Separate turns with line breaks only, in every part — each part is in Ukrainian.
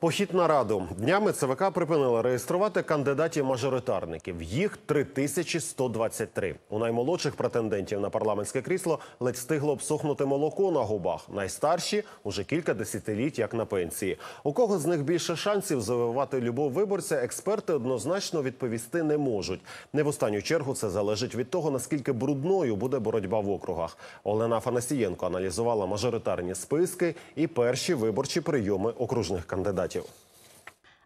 Похід на раду днями ЦВК припинила реєструвати кандидатів-мажоритарників. Їх 3123. У наймолодших претендентів на парламентське крісло ледь встигло обсохнути молоко на губах. Найстарші уже кілька десятиліть як на пенсії. У кого з них більше шансів завоювати любов виборця, експерти однозначно відповісти не можуть. Не в останню чергу це залежить від того, наскільки брудною буде боротьба в округах. Олена Афанасієнко аналізувала мажоритарні списки і перші виборчі прийоми окружних кандидатів.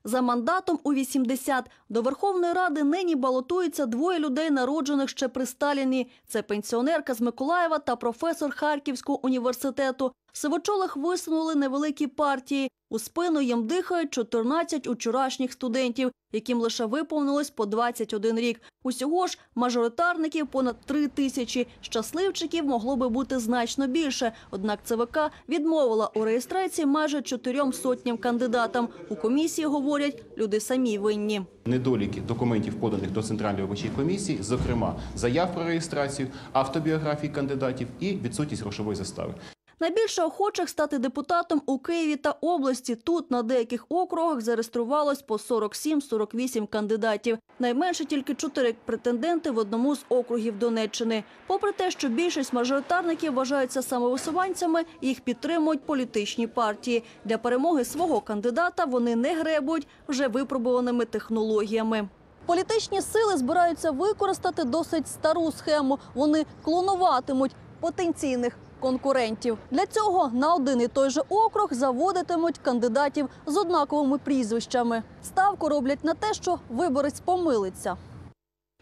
За мандатом у 80 до Верховної Ради нині балотуються двоє людей, народжених ще при Сталіні. Це пенсіонерка з Миколаєва та професор Харківського університету. Сивочолих висунули невеликі партії. У спину їм дихають 14 учорашніх студентів, яким лише виповнилось по 21 рік. Усього ж мажоритарників понад 3 тисячі. Щасливчиків могло би бути значно більше. Однак ЦВК відмовила у реєстрації майже чотирьом сотням кандидатам. У комісії говорять, люди самі винні.
Недоліки документів, поданих до Центральної виборчої комісії, зокрема заяв про реєстрацію, автобіографій кандидатів і відсутність грошової застави.
Найбільше охочих стати депутатом у Києві та області. Тут на деяких округах зареєструвалось по 47-48 кандидатів. Найменше тільки чотири претенденти в одному з округів Донеччини. Попри те, що більшість мажоритарників вважаються самовисуванцями, їх підтримують політичні партії. Для перемоги свого кандидата вони не гребують вже випробуваними технологіями. Політичні сили збираються використати досить стару схему. Вони клонуватимуть потенційних конкурентів. Для цього на один і той же округ заводитимуть кандидатів з однаковими прізвищами. Ставку роблять на те, що виборець помилиться.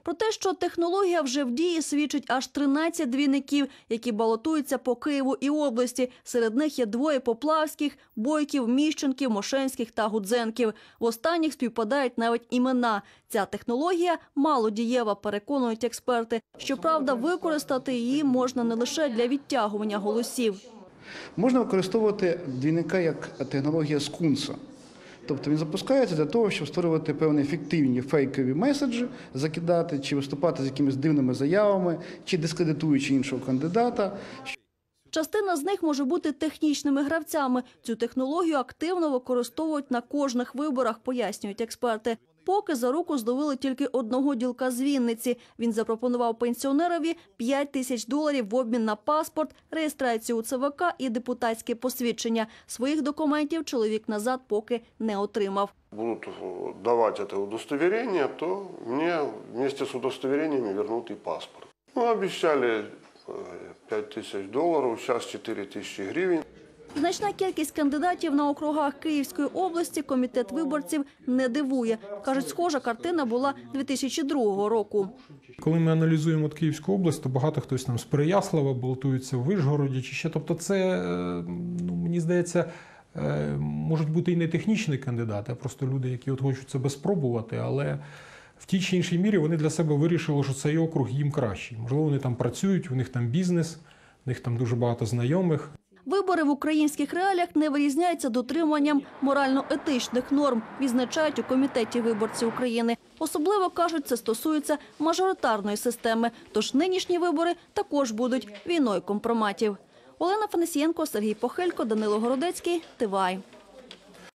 Про те, що технологія вже в дії, свідчить аж 13 двійників, які балотуються по Києву і області. Серед них є двоє поплавських, бойків, міщенків, мошенських та гудзенків. В останніх співпадають навіть імена. Ця технологія мало дієва, переконують експерти. Щоправда, використати її можна не лише для відтягування голосів.
Можна використовувати двійника як технологія скунса. Тобто він запускається для того, щоб створювати певні фіктивні фейкові меседжі, закидати чи виступати з якимись дивними заявами, чи дискредитуючи іншого кандидата.
Частина з них може бути технічними гравцями. Цю технологію активно використовують на кожних виборах, пояснюють експерти. Поки за руку зловили тільки одного ділка з Вінниці. Він запропонував пенсіонерові 5 тисяч доларів в обмін на паспорт, реєстрацію у ЦВК і депутатське посвідчення. Своїх документів чоловік назад поки не отримав.
будут э, давать это удостоверение, то мне вместе с удостоверениями вернут и паспорт. Ну, обещали э, 5 тысяч долларов, сейчас 4 тысячи гривен.
Значна кількість кандидатів на округах Київської області комітет виборців не дивує. Кажуть, схожа картина була 2002 року.
Коли ми аналізуємо Київську область, то багато хтось там з Переяслава балотується в Вишгороді чи ще. Тобто, це е, ну мені здається. е, Можуть бути і не технічні кандидати, а просто люди, які от хочуть себе спробувати, але в тій чи іншій мірі вони для себе вирішили, що цей округ їм кращий. Можливо, вони там працюють, у них там бізнес, у них там дуже багато знайомих.
Вибори в українських реаліях не вирізняються дотриманням морально-етичних норм, відзначають у комітеті виборців України. Особливо кажуть, це стосується мажоритарної системи. Тож нинішні вибори також будуть війною компроматів. Олена Фанесієнко, Сергій Похилько, Данило Городецький. Тивай.